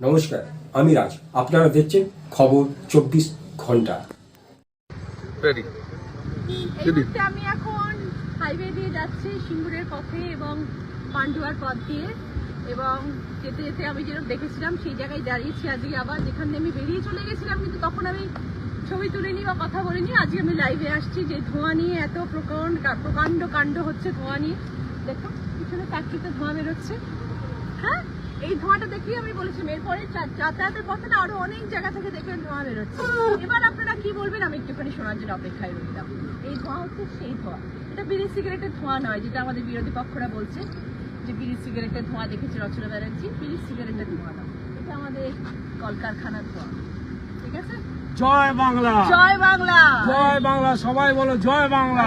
নমস্কার আমি রাজ। আপনারা দেখছেন খবর চব্বিশ ঘণ্টা। এই মুহূর্তে আমি এখন হাইওয়ে দিয়ে যাচ্ছি সিঙ্গুরের পথে এবং পান্ডুয়ার পথ দিয়ে। এবং যেতে যেতে আমি যেরকম দেখেছিলাম সেই জায়গায় দাঁড়িয়েছি আজকে আবার যেখান আমি বেরিয়ে চলে গেছিলাম কিন্তু তখন আমি ছবি তুলিনি বা কথা বলিনি আজকে আমি লাইভে আসছি যে ধোঁয়া নিয়ে এত প্রকাণ্ড প্রকাণ্ড কাণ্ড হচ্ছে ধোঁয়া নিয়ে। দেখো পিছনে ফ্যাক্টরিতে ধোঁয়া বেরোচ্ছে। হ্যাঁ? এই ধোঁয়াটা দেখেই আমি বলেছিলাম এরপরে যা- যাতায়াতের পথে না আরও অনেক জায়গা থেকে দেখবেন ধোঁয়া বেরোচ্ছে। এবার আপনারা কি বলবেন? আমি একটুখানি শোনার জন্য অপেক্ষায় রইলাম। এই ধোঁয়া হচ্ছে সেই ধোঁয়া। এটা বিড়ি সিগারেটের ধোঁয়া নয় যেটা আমাদের বিরোধী পক্ষরা বলছে যে বিড়ি সিগারেটের ধোঁয়া দেখেছে রচনা ব্যানার্জি। বিড়ি সিগারেটের ধোঁয়া নয় এটা আমাদের কলকারখানার ধোঁয়া। ঠিক আছে? জয় বাংলা! জয় বাংলা! জয় বাংলা! সবাই বলো জয় বাংলা!